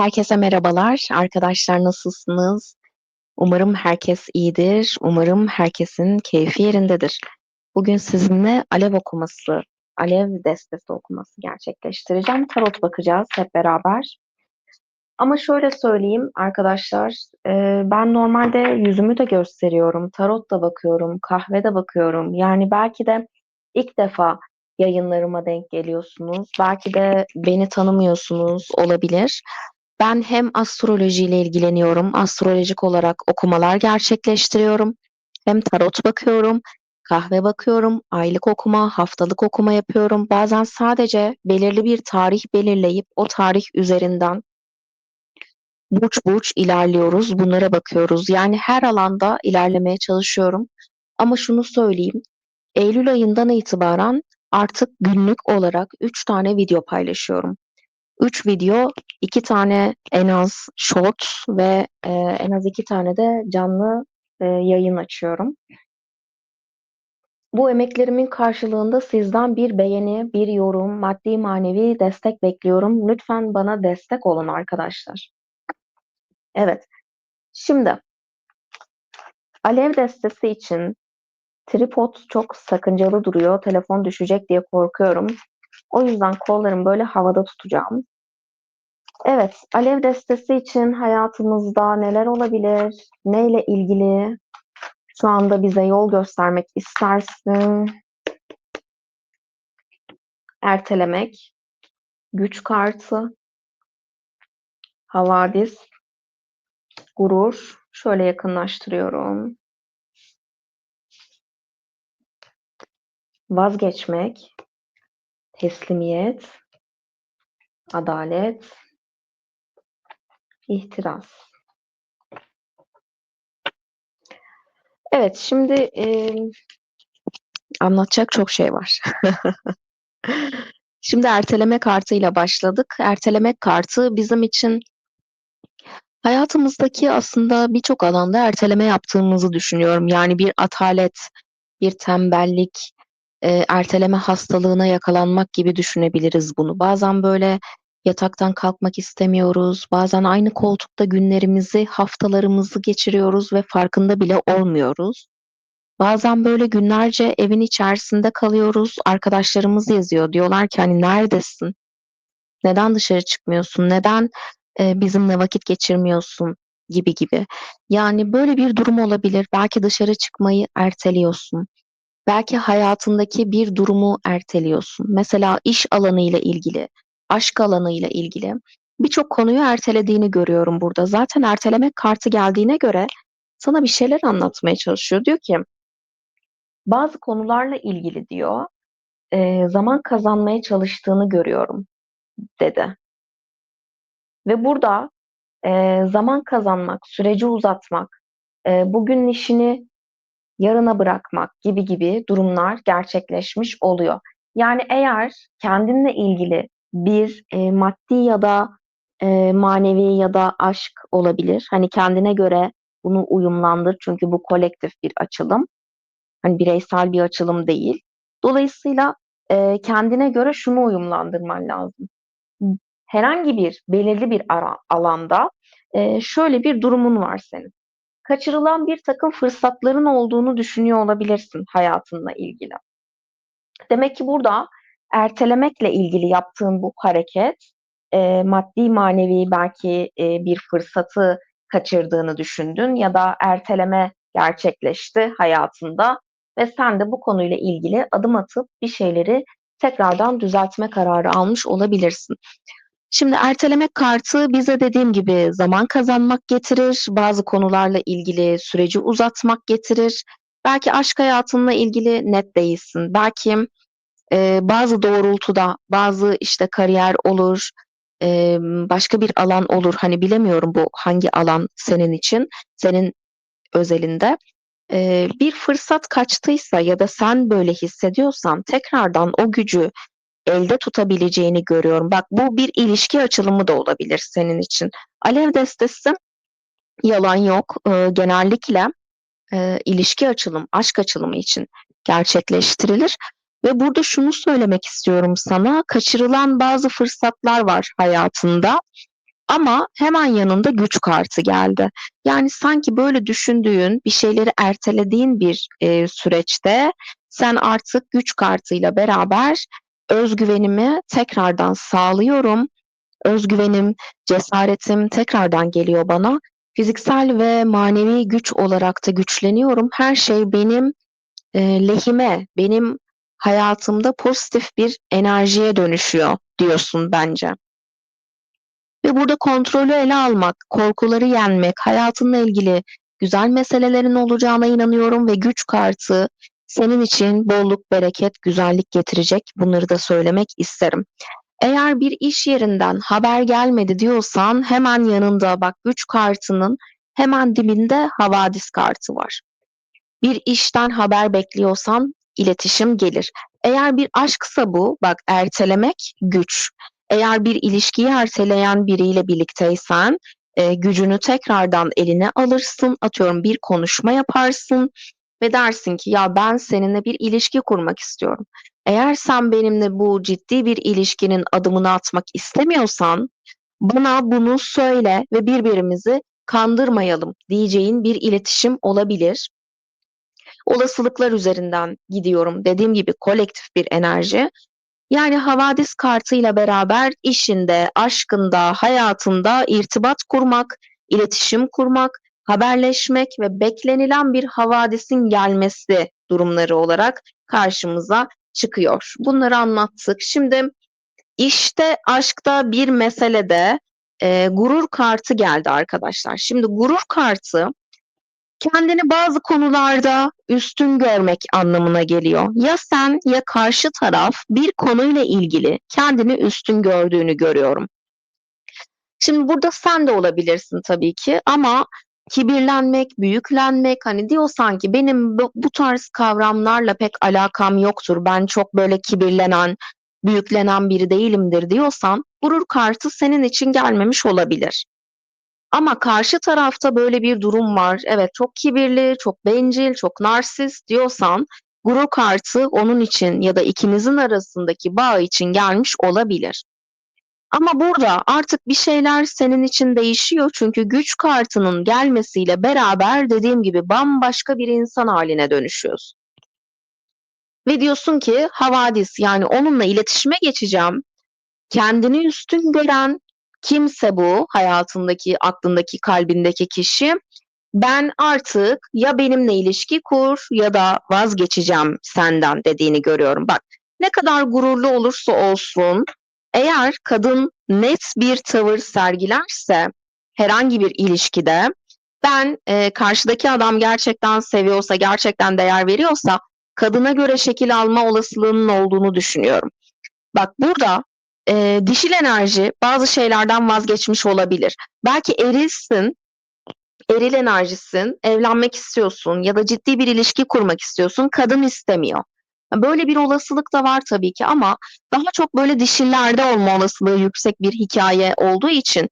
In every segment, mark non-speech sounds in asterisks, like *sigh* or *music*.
Herkese merhabalar. Arkadaşlar nasılsınız? Umarım herkes iyidir. Umarım herkesin keyfi yerindedir. Bugün sizinle alev okuması, alev destesi okuması gerçekleştireceğim. Tarot bakacağız hep beraber. Ama şöyle söyleyeyim arkadaşlar, e, ben normalde yüzümü de gösteriyorum, tarot da bakıyorum, kahve de bakıyorum. Yani belki de ilk defa yayınlarıma denk geliyorsunuz. Belki de beni tanımıyorsunuz olabilir. Ben hem astrolojiyle ilgileniyorum, astrolojik olarak okumalar gerçekleştiriyorum. Hem tarot bakıyorum, kahve bakıyorum, aylık okuma, haftalık okuma yapıyorum. Bazen sadece belirli bir tarih belirleyip o tarih üzerinden burç burç ilerliyoruz. Bunlara bakıyoruz. Yani her alanda ilerlemeye çalışıyorum. Ama şunu söyleyeyim. Eylül ayından itibaren artık günlük olarak 3 tane video paylaşıyorum. 3 video, 2 tane en az short ve e, en az 2 tane de canlı e, yayın açıyorum. Bu emeklerimin karşılığında sizden bir beğeni, bir yorum, maddi manevi destek bekliyorum. Lütfen bana destek olun arkadaşlar. Evet. Şimdi alev destesi için tripod çok sakıncalı duruyor. Telefon düşecek diye korkuyorum. O yüzden kollarımı böyle havada tutacağım. Evet, alev destesi için hayatımızda neler olabilir? Neyle ilgili şu anda bize yol göstermek istersin? Ertelemek, güç kartı, havadis, gurur. Şöyle yakınlaştırıyorum. Vazgeçmek, teslimiyet, adalet, ihtiras. Evet, şimdi e, anlatacak çok şey var. *laughs* şimdi erteleme kartıyla başladık. Erteleme kartı bizim için hayatımızdaki aslında birçok alanda erteleme yaptığımızı düşünüyorum. Yani bir atalet, bir tembellik, e, erteleme hastalığına yakalanmak gibi düşünebiliriz bunu. Bazen böyle yataktan kalkmak istemiyoruz. Bazen aynı koltukta günlerimizi, haftalarımızı geçiriyoruz ve farkında bile olmuyoruz. Bazen böyle günlerce evin içerisinde kalıyoruz. Arkadaşlarımız yazıyor. Diyorlar ki hani neredesin? Neden dışarı çıkmıyorsun? Neden e, bizimle vakit geçirmiyorsun? gibi gibi. Yani böyle bir durum olabilir. Belki dışarı çıkmayı erteliyorsun. Belki hayatındaki bir durumu erteliyorsun. Mesela iş alanıyla ilgili, aşk alanıyla ilgili birçok konuyu ertelediğini görüyorum burada. Zaten erteleme kartı geldiğine göre sana bir şeyler anlatmaya çalışıyor. Diyor ki bazı konularla ilgili diyor e, zaman kazanmaya çalıştığını görüyorum dedi. Ve burada e, zaman kazanmak, süreci uzatmak, e, bugün işini yarına bırakmak gibi gibi durumlar gerçekleşmiş oluyor. Yani eğer kendinle ilgili bir e, maddi ya da e, manevi ya da aşk olabilir. Hani kendine göre bunu uyumlandır çünkü bu kolektif bir açılım. Hani bireysel bir açılım değil. Dolayısıyla e, kendine göre şunu uyumlandırman lazım. Herhangi bir belirli bir ara, alanda e, şöyle bir durumun var senin kaçırılan bir takım fırsatların olduğunu düşünüyor olabilirsin hayatınla ilgili. Demek ki burada ertelemekle ilgili yaptığın bu hareket e, maddi manevi belki e, bir fırsatı kaçırdığını düşündün ya da erteleme gerçekleşti hayatında ve sen de bu konuyla ilgili adım atıp bir şeyleri tekrardan düzeltme kararı almış olabilirsin. Şimdi ertelemek kartı bize dediğim gibi zaman kazanmak getirir, bazı konularla ilgili süreci uzatmak getirir. Belki aşk hayatınla ilgili net değilsin. Belki e, bazı doğrultuda, bazı işte kariyer olur, e, başka bir alan olur. Hani bilemiyorum bu hangi alan senin için, senin özelinde. E, bir fırsat kaçtıysa ya da sen böyle hissediyorsan tekrardan o gücü elde tutabileceğini görüyorum. Bak bu bir ilişki açılımı da olabilir senin için. Alev destesi yalan yok. E, genellikle e, ilişki açılım, aşk açılımı için gerçekleştirilir. Ve burada şunu söylemek istiyorum sana. Kaçırılan bazı fırsatlar var hayatında. ama hemen yanında güç kartı geldi. Yani sanki böyle düşündüğün, bir şeyleri ertelediğin bir, eee, süreçte sen artık güç kartıyla beraber özgüvenimi tekrardan sağlıyorum. Özgüvenim, cesaretim tekrardan geliyor bana. Fiziksel ve manevi güç olarak da güçleniyorum. Her şey benim, eee, lehime, benim hayatımda pozitif bir enerjiye dönüşüyor diyorsun bence. Ve burada kontrolü ele almak, korkuları yenmek, hayatınla ilgili güzel meselelerin olacağına inanıyorum ve güç kartı senin için bolluk, bereket, güzellik getirecek. Bunları da söylemek isterim. Eğer bir iş yerinden haber gelmedi diyorsan hemen yanında bak güç kartının hemen dibinde havadis kartı var. Bir işten haber bekliyorsan iletişim gelir. Eğer bir aşksa bu bak ertelemek güç. Eğer bir ilişkiyi erteleyen biriyle birlikteysen e, gücünü tekrardan eline alırsın. Atıyorum bir konuşma yaparsın ve dersin ki ya ben seninle bir ilişki kurmak istiyorum. Eğer sen benimle bu ciddi bir ilişkinin adımını atmak istemiyorsan bana bunu söyle ve birbirimizi kandırmayalım diyeceğin bir iletişim olabilir. Olasılıklar üzerinden gidiyorum. Dediğim gibi kolektif bir enerji. Yani havadis kartıyla beraber işinde, aşkında, hayatında irtibat kurmak, iletişim kurmak, haberleşmek ve beklenilen bir havadisin gelmesi durumları olarak karşımıza çıkıyor. Bunları anlattık. Şimdi işte, aşkta, bir meselede, eee, gurur kartı geldi arkadaşlar. Şimdi gurur kartı kendini bazı konularda üstün görmek anlamına geliyor. Ya sen ya karşı taraf bir konuyla ilgili kendini üstün gördüğünü görüyorum. Şimdi burada sen de olabilirsin tabii ki ama kibirlenmek, büyüklenmek, hani diyorsan ki benim bu tarz kavramlarla pek alakam yoktur. Ben çok böyle kibirlenen, büyüklenen biri değilimdir diyorsan gurur kartı senin için gelmemiş olabilir. Ama karşı tarafta böyle bir durum var. Evet çok kibirli, çok bencil, çok narsist diyorsan gurur kartı onun için ya da ikinizin arasındaki bağ için gelmiş olabilir. Ama burada artık bir şeyler senin için değişiyor çünkü güç kartının gelmesiyle beraber dediğim gibi bambaşka bir insan haline dönüşüyorsun. Ve diyorsun ki havadis yani onunla iletişime geçeceğim. Kendini üstün gören kimse bu hayatındaki, aklındaki, kalbindeki kişi ben artık ya benimle ilişki kur ya da vazgeçeceğim senden dediğini görüyorum. Bak ne kadar gururlu olursa olsun eğer kadın net bir tavır sergilerse herhangi bir ilişkide ben e, karşıdaki adam gerçekten seviyorsa, gerçekten değer veriyorsa kadına göre şekil alma olasılığının olduğunu düşünüyorum. Bak burada e, dişil enerji bazı şeylerden vazgeçmiş olabilir. Belki erilsin, eril enerjisin, evlenmek istiyorsun ya da ciddi bir ilişki kurmak istiyorsun, kadın istemiyor. Böyle bir olasılık da var tabii ki ama daha çok böyle dişillerde olma olasılığı yüksek bir hikaye olduğu için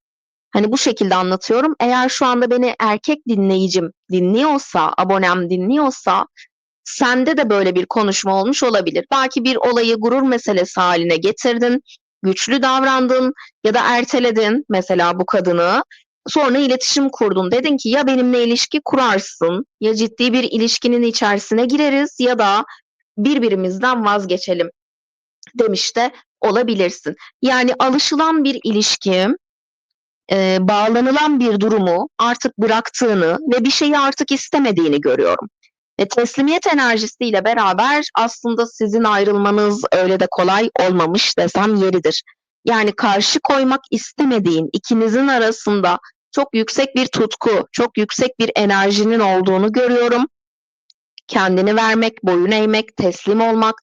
hani bu şekilde anlatıyorum. Eğer şu anda beni erkek dinleyicim dinliyorsa, abonem dinliyorsa sende de böyle bir konuşma olmuş olabilir. Belki bir olayı gurur meselesi haline getirdin, güçlü davrandın ya da erteledin mesela bu kadını. Sonra iletişim kurdun. Dedin ki ya benimle ilişki kurarsın ya ciddi bir ilişkinin içerisine gireriz ya da birbirimizden vazgeçelim demiş de olabilirsin. Yani alışılan bir ilişki, e, bağlanılan bir durumu artık bıraktığını ve bir şeyi artık istemediğini görüyorum. E, teslimiyet enerjisiyle beraber aslında sizin ayrılmanız öyle de kolay olmamış desem yeridir. Yani karşı koymak istemediğin ikinizin arasında çok yüksek bir tutku, çok yüksek bir enerjinin olduğunu görüyorum kendini vermek, boyun eğmek, teslim olmak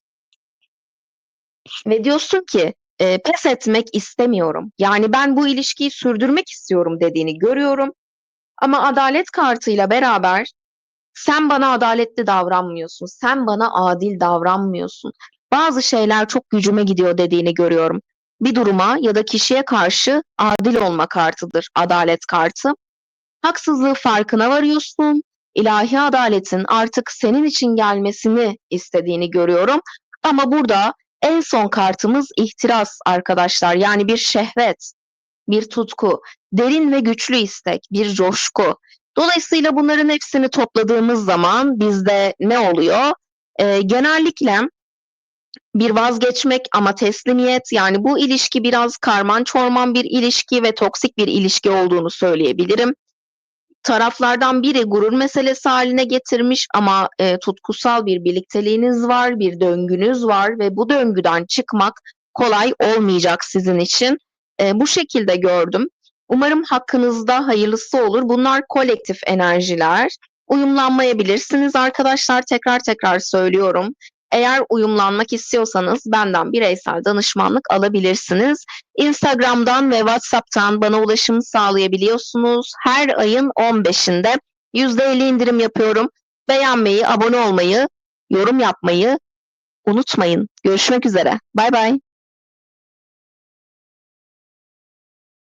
ve diyorsun ki e, pes etmek istemiyorum. Yani ben bu ilişkiyi sürdürmek istiyorum dediğini görüyorum. Ama adalet kartıyla beraber sen bana adaletli davranmıyorsun. Sen bana adil davranmıyorsun. Bazı şeyler çok gücüme gidiyor dediğini görüyorum. Bir duruma ya da kişiye karşı adil olma kartıdır adalet kartı. Haksızlığı farkına varıyorsun ilahi adaletin artık senin için gelmesini istediğini görüyorum. Ama burada en son kartımız ihtiras arkadaşlar. Yani bir şehvet. bir tutku, derin ve güçlü istek, bir coşku. Dolayısıyla bunların hepsini topladığımız zaman bizde ne oluyor? Eee, genellikle bir vazgeçmek ama teslimiyet yani bu ilişki biraz karman çorman bir ilişki ve toksik bir ilişki olduğunu söyleyebilirim. Taraflardan biri gurur meselesi haline getirmiş ama, eee, tutkusal bir birlikteliğiniz var, bir döngünüz var ve bu döngüden çıkmak kolay olmayacak sizin için. Eee, bu şekilde gördüm. Umarım hakkınızda hayırlısı olur. Bunlar kolektif enerjiler. Uyumlanmayabilirsiniz arkadaşlar. Tekrar tekrar söylüyorum. Eğer uyumlanmak istiyorsanız benden bireysel danışmanlık alabilirsiniz. Instagram'dan ve WhatsApp'tan bana ulaşım sağlayabiliyorsunuz. Her ayın 15'inde %50 indirim yapıyorum. Beğenmeyi, abone olmayı, yorum yapmayı unutmayın. Görüşmek üzere. Bay bay.